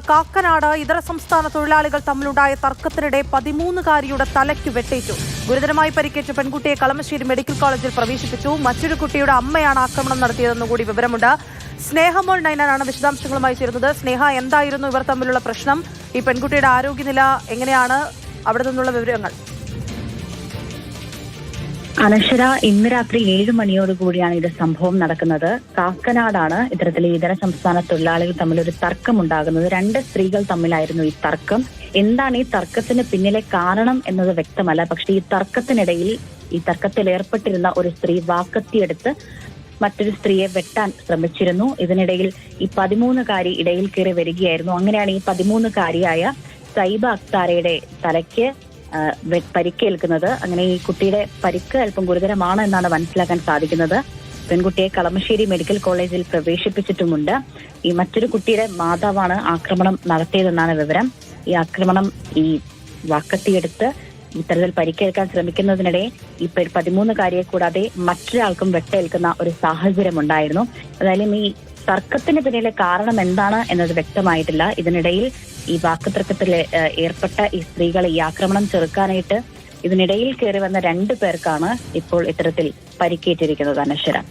കാക്കനാട് ഇതര സംസ്ഥാന തൊഴിലാളികൾ തമ്മിലുണ്ടായ തർക്കത്തിനിടെ പതിമൂന്നുകാരിയുടെ തലയ്ക്ക് വെട്ടേറ്റു. ഗുരുതരമായി പരിക്കേറ്റ പെൺകുട്ടിയെ കളമശ്ശേരി മെഡിക്കൽ കോളേജിൽ പ്രവേശിപ്പിച്ചു. മറ്റൊരു കുട്ടിയുടെ അമ്മയാണ് ആക്രമണം നടത്തിയതെന്ന് കൂടി വിവരമുണ്ട്. സ്നേഹമോൾ നൈനാനാണ് വിശദാംശങ്ങളുമായി ചേരുന്നത്. സ്നേഹ എന്തായിരുന്നു ഇവർ തമ്മിലുള്ള പ്രശ്നം? ഈ പെൺകുട്ടിയുടെ ആരോഗ്യനില എങ്ങനെയാണ്? അവിടെ നിന്നുള്ള വിവരങ്ങൾ. അനശ്വര ഇന്ന് രാത്രി ഏഴ് മണിയോടുകൂടിയാണ് ഇത് സംഭവം നടക്കുന്നത്. കാക്കനാടാണ് ഇത്തരത്തിലെ ഇതര സംസ്ഥാന തൊഴിലാളികൾ തമ്മിൽ ഒരു തർക്കം ഉണ്ടാകുന്നത് രണ്ട് സ്ത്രീകൾ തമ്മിലായിരുന്നു ഈ തർക്കം. എന്താണ് ഈ തർക്കത്തിന് പിന്നിലെ കാരണം എന്നത് വ്യക്തമല്ല. പക്ഷേ ഈ തർക്കത്തിനിടയിൽ ഈ തർക്കത്തിൽ ഏർപ്പെട്ടിരുന്ന ഒരു സ്ത്രീ വാക്കത്തിയെടുത്ത് മറ്റൊരു സ്ത്രീയെ വെട്ടാൻ ശ്രമിച്ചിരുന്നു. ഇതിനിടയിൽ ഈ പതിമൂന്നുകാരി ഇടയിൽ കയറി വരികയായിരുന്നു. അങ്ങനെയാണ് ഈ പതിമൂന്നുകാരിയായ സൈബ അക്താരയുടെ തലയ്ക്ക് പരിക്കേൽക്കുന്നത്. അങ്ങനെ ഈ കുട്ടിയുടെ പരിക്ക് അല്പം ഗുരുതരമാണ് എന്നാണ് മനസ്സിലാക്കാൻ സാധിക്കുന്നത്. പെൺകുട്ടിയെ കളമശ്ശേരി മെഡിക്കൽ കോളേജിൽ പ്രവേശിപ്പിച്ചിട്ടുമുണ്ട്. ഈ മറ്റൊരു കുട്ടിയുടെ മാതാവാണ് ആക്രമണം നടത്തിയതെന്നാണ് വിവരം. ഈ ആക്രമണം ഈ വാക്കത്തിയെടുത്ത് ഇത്തരത്തിൽ പരിക്കേൽക്കാൻ ശ്രമിക്കുന്നതിനിടെ ഈ പതിമൂന്നുകാരിയെ കൂടാതെ മറ്റൊരാൾക്കും വെട്ടേൽക്കുന്ന ഒരു സാഹചര്യം ഉണ്ടായിരുന്നു ഏതായാലും ഈ തർക്കത്തിന് പിന്നിലെ കാരണം എന്താണ് എന്നത് വ്യക്തമായിട്ടില്ല. ഇതിനിടയിൽ ഈ വാക്കുതർക്കത്തിൽ ഏർപ്പെട്ട ഈ സ്ത്രീകളെ ഈ ആക്രമണം ചെറുക്കാനായിട്ട് ഇതിനിടയിൽ കയറി വന്ന രണ്ടു പേർക്കാണ് ഇപ്പോൾ ഇത്തരത്തിൽ പരിക്കേറ്റിരിക്കുന്നത് അനശ്വര.